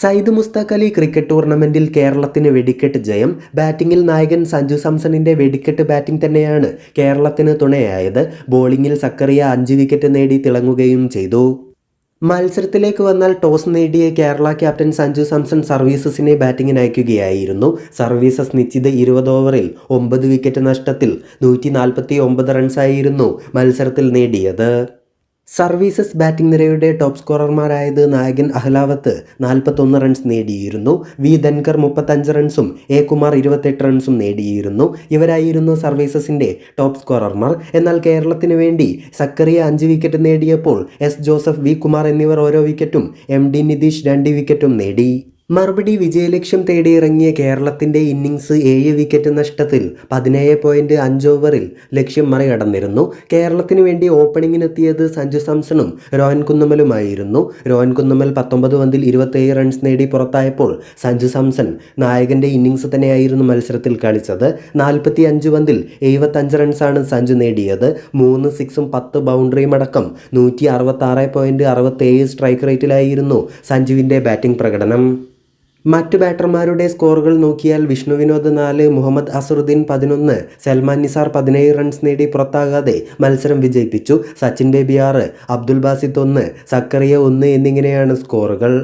Sayyid Mushtaq Ali cricket ടൂർണമെന്റിൽ കേരളത്തിന് വെടിക്കെട്ട് ജയം. ബാറ്റിംഗിൽ നായകൻ സഞ്ജു സാംസണിന്റെ വെടിക്കെട്ട് ബാറ്റിംഗ് തന്നെയാണ് കേരളത്തിന് തുണയായത്. ബോളിംഗിൽ സക്കറിയ അഞ്ച് വിക്കറ്റ് നേടി തിളങ്ങുകയും ചെയ്തു. മത്സരത്തിലേക്ക് വന്നാൽ ടോസ് നേടിയ കേരള ക്യാപ്റ്റൻ സഞ്ജു സാംസൺ സർവീസസിനെ ബാറ്റിംഗിന് അയക്കുകയായിരുന്നു. സർവീസസ് നിശ്ചിത ഇരുപത് ഓവറിൽ ഒമ്പത് വിക്കറ്റ് നഷ്ടത്തിൽ നൂറ്റി റൺസായിരുന്നു മത്സരത്തിൽ നേടിയത്. സർവീസസ് ബാറ്റിംഗ് നിരയുടെ ടോപ്പ് സ്കോറർമാരായത് നായകൻ അഹ്ലാവത്ത് നാൽപ്പത്തൊന്ന് റൺസ് നേടിയിരുന്നു. വി. ധൻകർ മുപ്പത്തഞ്ച് റൺസും എ. കുമാർ ഇരുപത്തെട്ട് റൺസും നേടിയിരുന്നു. ഇവരായിരുന്നു സർവീസസിന്റെ ടോപ്പ് സ്കോറർമാർ. എന്നാൽ കേരളത്തിന് വേണ്ടി സക്കറിയ അഞ്ച് വിക്കറ്റ് നേടിയപ്പോൾ എസ് ജോസഫ് വി. കുമാർ എന്നിവർ ഓരോ വിക്കറ്റും എം. ഡി. നിതീഷ് രണ്ട് വിക്കറ്റും നേടി. മറുപടി വിജയലക്ഷ്യം തേടിയിറങ്ങിയ കേരളത്തിന്റെ ഇന്നിംഗ്സ് ഏഴ് വിക്കറ്റ് നഷ്ടത്തിൽ പതിനേഴ് പോയിന്റ് അഞ്ച് ഓവറിൽ ലക്ഷ്യം മറികടന്നിരുന്നു. കേരളത്തിന് വേണ്ടി ഓപ്പണിങ്ങിനെത്തിയത് സഞ്ജു സാംസണും രോഹൻ കുന്നമലുമായിരുന്നു. രോഹൻ കുന്നമൽ പത്തൊമ്പത് പന്തിൽ ഇരുപത്തേഴ് റൺസ് നേടി പുറത്തായപ്പോൾ സഞ്ജു സാംസൺ നായകന്റെ ഇന്നിംഗ്സ് തന്നെയായിരുന്നു മത്സരത്തിൽ കളിച്ചത്. നാൽപ്പത്തി അഞ്ച് പന്തിൽ എഴുപത്തഞ്ച് റൺസാണ് സഞ്ജു നേടിയത്. മൂന്ന് സിക്സും പത്ത് ബൗണ്ടറിയും അടക്കം നൂറ്റി അറുപത്തി ആറ് പോയിന്റ് അറുപത്തേഴ് സ്ട്രൈക്ക് റേറ്റിലായിരുന്നു സഞ്ജുവിന്റെ ബാറ്റിംഗ് പ്രകടനം. മറ്റു ബാറ്റർമാരുടെ സ്കോറുകൾ നോക്കിയാൽ വിഷ്ണു വിനോദ് നാല് മുഹമ്മദ് അസറുദ്ദീൻ പതിനൊന്ന് സൽമാൻ നിസാർ പതിനേഴ് റൺസ് നേടി പുറത്താകാതെ മത്സരം വിജയിപ്പിച്ചു. സച്ചിൻ ബേബി ആറ് അബ്ദുൽ ബാസിത്ത് ഒന്ന് സക്കറിയ ഒന്ന് എന്നിങ്ങനെയാണ് സ്കോറുകൾ.